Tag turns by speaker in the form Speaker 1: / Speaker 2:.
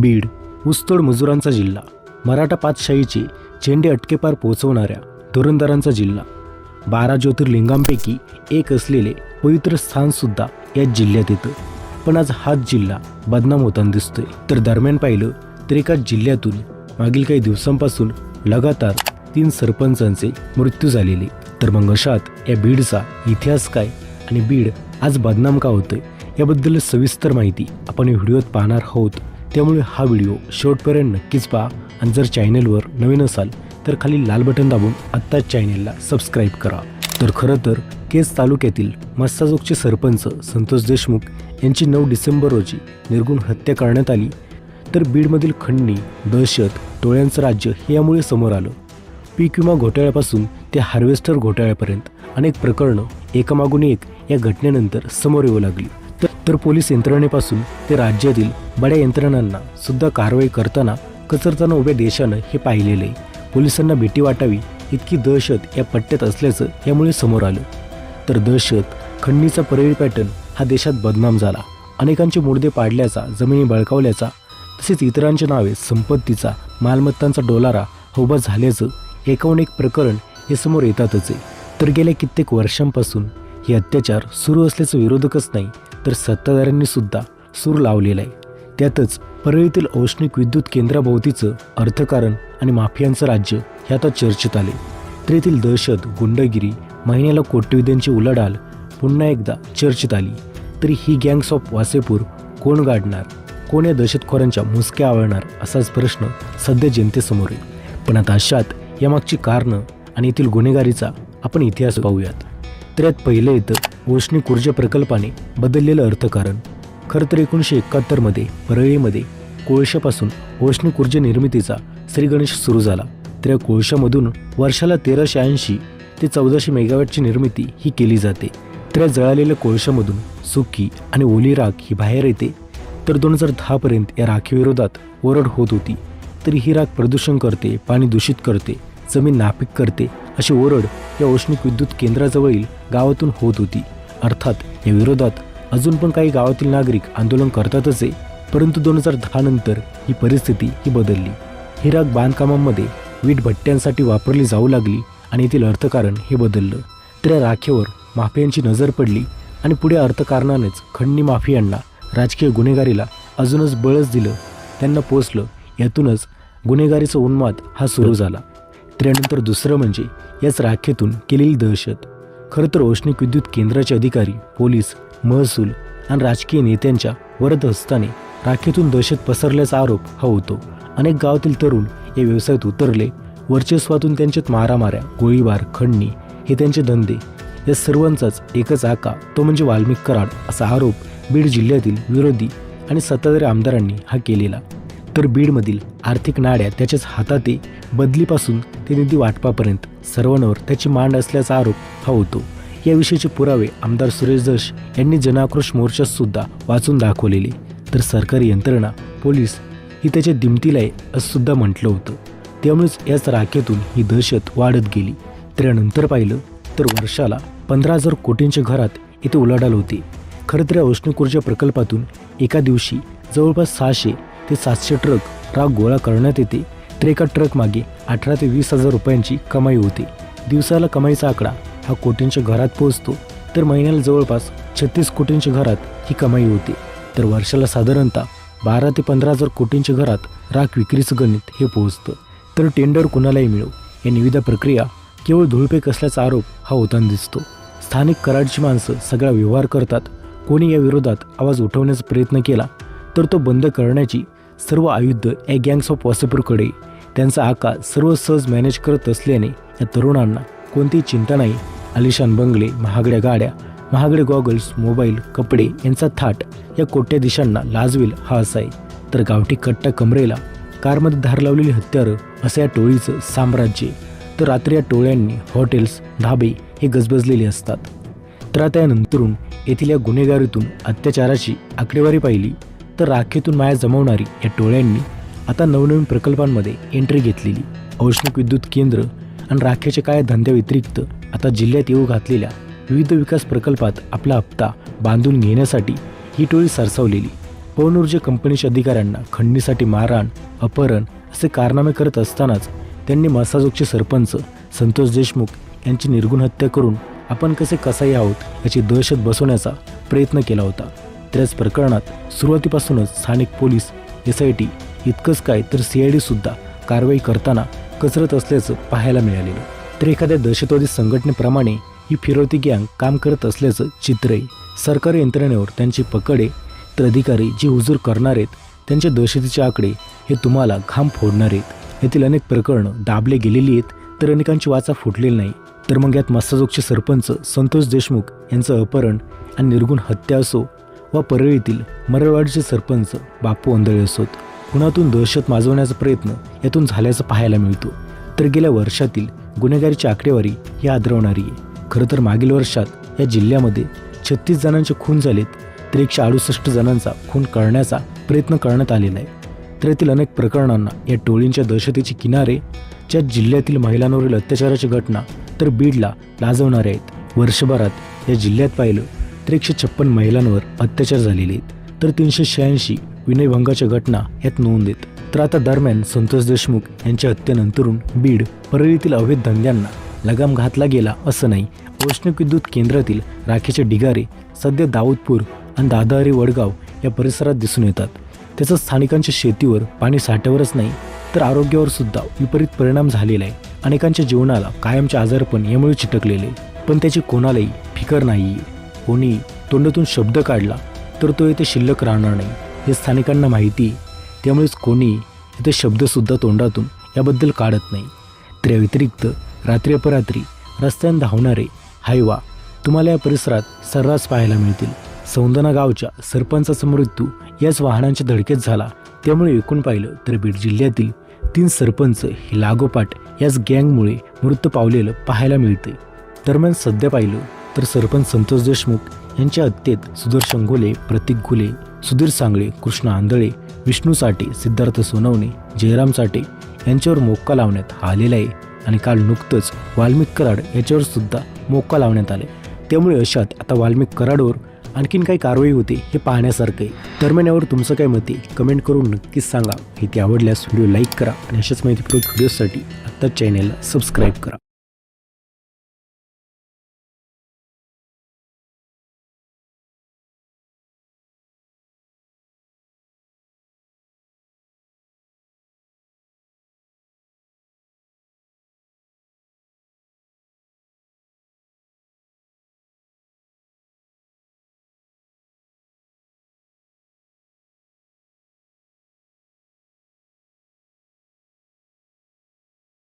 Speaker 1: बीड ऊसतोड मजुरांचा जिल्हा मराठा पातशाहीचे झेंडे अटकेपार पोहोचवणाऱ्या धुरंदरांचा जिल्हा. बारा ज्योतिर्लिंगांपैकी एक असलेले पवित्र स्थानसुद्धा याच जिल्ह्यात येतं. पण आज हाच जिल्हा बदनाम होताना दिसतोय. तर दरम्यान पाहिलं तर एकाच जिल्ह्यातून मागील काही दिवसांपासून लगातार तीन सरपंचांचे मृत्यू झालेले. तर मग अशात या बीडचा इतिहास काय आणि बीड आज बदनाम का होतोय याबद्दल सविस्तर माहिती आपण व्हिडिओत पाहणार आहोत. त्यामुळे हा व्हिडिओ शेवटपर्यंत नक्कीच पहा. आणि जर चॅनेलवर नवीन असाल तर खाली लाल बटन दाबून आत्ताच चॅनेलला सबस्क्राईब करा. तर खरं तर केस तालुक्यातील मस्साजोगचे सरपंच संतोष देशमुख यांची नऊ डिसेंबर रोजी निर्गुण हत्या करण्यात आली. तर बीडमधील खंडणी दहशत टोळ्यांचं राज्य हे यामुळे समोर आलं. पीक विमा घोटाळ्यापासून ते हार्वेस्टर घोटाळ्यापर्यंत अनेक प्रकरणं एकामागून एक या घटनेनंतर समोर येऊ लागली. तर पोलीस यंत्रणेपासून ते राज्यातील बड्या यंत्रणांना सुद्धा कारवाई करताना कचरताना उभ्या देशानं हे पाहिलेलं आहे. पोलिसांना भीती वाटावी इतकी दहशत या पट्ट्यात असल्याचं यामुळे समोर आलं. तर दहशत खंडणीचा परळी पॅटर्न हा देशात बदनाम झाला. अनेकांचे मुर्दे पाडल्याचा जमिनी बळकावल्याचा तसेच इतरांच्या नावे संपत्तीचा मालमत्तांचा डोलारा उभा झाल्याचं एकाहून एक प्रकरण हे समोर येतातच आहे. तर गेल्या कित्येक वर्षांपासून हे अत्याचार सुरू असल्याचं विरोधकच नाही तर सत्ताधाऱ्यांनी सुद्धा सूर लावलेला आहे. त्यातच परळीतील औष्णिक विद्युत केंद्राभोवतीचं अर्थकारण आणि माफियांचं राज्य हे आता चर्चेत आले. तर येथील दहशत गुंडगिरी महिन्याला कोट्यविद्यांची उलाढाल पुन्हा एकदा चर्चेत आली. तरी ही गँग्स ऑफ वासेपूर कोण गाडणार? कोण या दहशतखोरांच्या मुसक्या आवळणार असाच प्रश्न सध्या जनतेसमोर आहे. पण आता अशात यामागची कारणं आणि येथील गुन्हेगारीचा आपण इतिहास पाहूयात. तर यात पहिलं येतं औष्णिक ऊर्जा प्रकल्पाने बदललेलं अर्थकारण. खरं तर एकोणीसशे एकाहत्तरमध्ये परळीमध्ये कोळशापासून औष्णिक ऊर्जा निर्मितीचा श्रीगणेश सुरू झाला. तर या कोळशामधून वर्षाला तेराशे ऐंशी ते चौदाशे मेगावॅटची निर्मिती ही केली जाते. तर या जळालेल्या कोळशामधून सुकी आणि ओली राख ही बाहेर येते. तर दोन हजार दहापर्यंत या राखीविरोधात ओरड होत होती. तरी ही राख प्रदूषण करते पाणी दूषित करते जमीन नापीक करते अशी ओरड या औष्णिक विद्युत केंद्राजवळील गावातून होत होती. अर्थात या विरोधात अजून पण काही गावातील नागरिक आंदोलन करतातच आहे. परंतु दोन हजार दहा नंतर ही परिस्थिती ही बदलली. ही राख बांधकामांमध्ये वीट भट्ट्यांसाठी वापरली जाऊ लागली आणि येथील अर्थकारण हे बदललं. तर या राखेवर माफियांची नजर पडली आणि पुढे अर्थकारणानेच खंडणी माफियांना राजकीय गुन्हेगारीला अजूनच बळच दिलं. त्यांना पोचलं यातूनच गुन्हेगारीचा उन्माद हा सुरू झाला. त्यानंतर दुसरं म्हणजे याच राखेतून केलेली दहशत. खरं तर औष्णिक विद्युत केंद्राचे अधिकारी पोलीस महसूल आणि राजकीय नेत्यांच्या वरद हस्ताने राखेतून दहशत पसरल्याचा आरोप हा होतो. अनेक गावातील तरुण या व्यवसायात उतरले. वर्चस्वातून त्यांच्यात मारामाऱ्या गोळीबार खंडणी हे त्यांचे धंदे. या सर्वांचाच एकच आका तो म्हणजे वाल्मिक कराड असा आरोप बीड जिल्ह्यातील विरोधी आणि सत्ताधारी आमदारांनी हा केलेला. तर बीडमधील आर्थिक नाड्या त्याच्याच हातात बदलीपासून ते निधी वाटपापर्यंत सर्वांवर त्याची मांड असल्याचा आरोप हा होतो. याविषयीचे पुरावे आमदार सुरेश दश यांनी जनाक्रोश मोर्चासुद्धा वाचून दाखवलेले. तर सरकारी यंत्रणा पोलीस ही त्याच्या दिमतीला आहे असं सुद्धा म्हटलं होतं. त्यामुळेच याच राखेतून ही दहशत वाढत गेली. तर यानंतर पाहिलं तर वर्षाला पंधरा हजार कोटींच्या घरात इथे उलाढाल होती. खरं तर या औष्णिक ऊर्जा प्रकल्पातून एका दिवशी जवळपास सहाशे ते सातशे ट्रक राग गोळा करण्यात येते. तर एका ट्रक मागे अठरा ते वीस हजार रुपयांची कमाई होते. दिवसाला कमाईचा आकडा हा कोटींच्या घरात पोहोचतो. तर महिन्याला जवळपास छत्तीस कोटींच्या घरात ही कमाई होते. तर वर्षाला साधारणतः बारा ते पंधरा हजार कोटींच्या घरात राख विक्रीचं गणित हे पोहोचतं. तर टेंडर कुणालाही मिळो या निविदा प्रक्रिया केवळ धुळपेक असल्याचा आरोप हा होताना दिसतो. स्थानिक कराडची माणसं सगळा व्यवहार करतात. कोणी या विरोधात आवाज उठवण्याचा प्रयत्न केला तर तो बंद करण्याची सर्व आयुध या गँग्स ऑफ वॉसेपूरकडे त्यांचा आका सर्व सहज मॅनेज करत असल्याने या तरुणांना कोणतीही चिंता नाही. आलिशान बंगले महागड्या गाड्या महागडे गॉगल्स मोबाईल कपडे यांचा थाट या कोट्याधीशांना लाजवेल हा असा आहे तर गावठी कट्टा कमरेला कारमध्ये धार लावलेली हत्यारं असं या टोळीचं साम्राज्य तर रात्री या टोळ्यांनी हॉटेल्स ढाबे हे गजबजलेले असतात. तर आता यानंतरून येथील या गुन्हेगारीतून अत्याचाराची आकडेवारी पाहिली. तर राखेतून माया जमवणारी या टोळ्यांनी आता नवनवीन प्रकल्पांमध्ये एंट्री घेतलेली औष्णिक विद्युत केंद्र आणि राखेच्या काय धंद्याव्यतिरिक्त आता जिल्ह्यात येऊ घातलेल्या विविध विकास प्रकल्पात आपला हप्ता बांधून घेण्यासाठी ही टोळी सरसावलेली. पवन ऊर्जा कंपनीच्या अधिकाऱ्यांना खंडणीसाठी मारहाण अपहरण असे कारनामे करत असतानाच त्यांनी मसाजोगचे सरपंच संतोष देशमुख यांची निर्गुण हत्या करून आपण कसे कसाई आहोत याची दहशत बसवण्याचा प्रयत्न केला होता. त्याच प्रकरणात सुरुवातीपासूनच स्थानिक पोलीस एस आय टी इतकंच काय तर सी आय डीसुद्धा कारवाई करताना कसरत असल्याचं पाहायला मिळालेलं तर एखाद्या दहशतवादी संघटनेप्रमाणे ही फिरवती गँग काम करत असल्याचं चित्र आहे. सरकारी यंत्रणेवर त्यांची पकडे तर अधिकारी जे हुजूर करणार आहेत त्यांच्या दहशतीचे आकडे हे तुम्हाला घाम फोडणार आहेत. येथील अनेक प्रकरणं दाबले गेलेली आहेत तर अनेकांची वाचा फुटलेली नाही. तर मग यात मस्ताजोगचे सरपंच संतोष देशमुख यांचं अपहरण आणि निर्गुण हत्या असो व परळीतील मरळवाडीचे सरपंच बापू आंधळे असोत. पुण्यातून दहशत माजवण्याचा प्रयत्न यातून झाल्याचं पाहायला मिळतो. तर गेल्या वर्षातील गुन्हेगारीची आकडेवारी ही आदरवणारी आहे. खरं तर मागील वर्षात या जिल्ह्यामध्ये छत्तीस जणांचे खून झालेत तर एकशे अडुसष्ट जणांचा खून करण्याचा प्रयत्न करण्यात आलेला आहे. तर येथील अनेक प्रकरणांना या टोळींच्या दहशतीचे किनारे ज्या जिल्ह्यातील महिलांवरील अत्याचाराची घटना तर बीडला लाजवणारे आहेत. वर्षभरात या जिल्ह्यात पाहिलं तर एकशे छप्पन महिलांवर अत्याचार झालेले आहेत. तर तीनशे शहाऐंशी विनयभंगाच्या घटना यात नोंद आहेत. तर आता दरम्यान संतोष देशमुख यांच्या हत्येनंतरून बीड परळीतील अवैध धंद्यांना लगाम घातला गेला असं नाही. औष्णिक विद्युत केंद्रातील राखेचे ढिगारे सध्या दाऊदपूर आणि दादाहरी वडगाव या परिसरात दिसून येतात. त्याचा स्थानिकांच्या शेतीवर पाणी साठ्यावरच नाही तर आरोग्यावर सुद्धा विपरीत परिणाम झालेला आहे. अनेकांच्या जीवनाला कायमचे आजारपण यामुळे चिटकलेले पण त्याची कोणालाही फिकर नाही कोणी तोंडातून शब्द काढला तर तो येथे शिल्लक राहणार नाही हे स्थानिकांना माहिती त्यामुळेच कोणी इथे शब्दसुद्धा तोंडातून याबद्दल काढत नाही. त्या व्यतिरिक्त रात्री अपरात्री रस्त्यानं धावणारे हायवा तुम्हाला या परिसरात सर्रास पाहायला मिळतील. सौंदना गावच्या सरपंचाचा मृत्यू याच वाहनांच्या धडकेत झाला. त्यामुळे एकूण पाहिलं तर बीड जिल्ह्यातील तीन सरपंच हे लागोपाठ याच गँगमुळे मृत्यू पावलेलं पाहायला मिळते. दरम्यान सध्या पाहिलं तर सरपंच संतोष देशमुख यांच्या हत्येत सुदर्शन घोले प्रतीक घुले सुधीर सांगळे कृष्ण आंधळे विष्णू साठे सिद्धार्थ सोनवणे जयराम साठे यांच्यावर मोक्का लावण्यात आलेला आहे. आणि काल नुकतंच वाल्मिक कराड याच्यावर सुद्धा मोक्का लावण्यात आले त्यामुळे अशात आता वाल्मिक कराडवर आणखीन काही कारवाई होते हे पाहण्यासारखं आहे. दरम्यान यावर तुमचं काय मत आहे? कमेंट करून नक्कीच सांगा. माहिती आवडल्यास व्हिडिओ लाईक करा आणि अशाच माहितीपूर्वक व्हिडिओसाठी आत्ताच चॅनेलला सबस्क्राईब करा.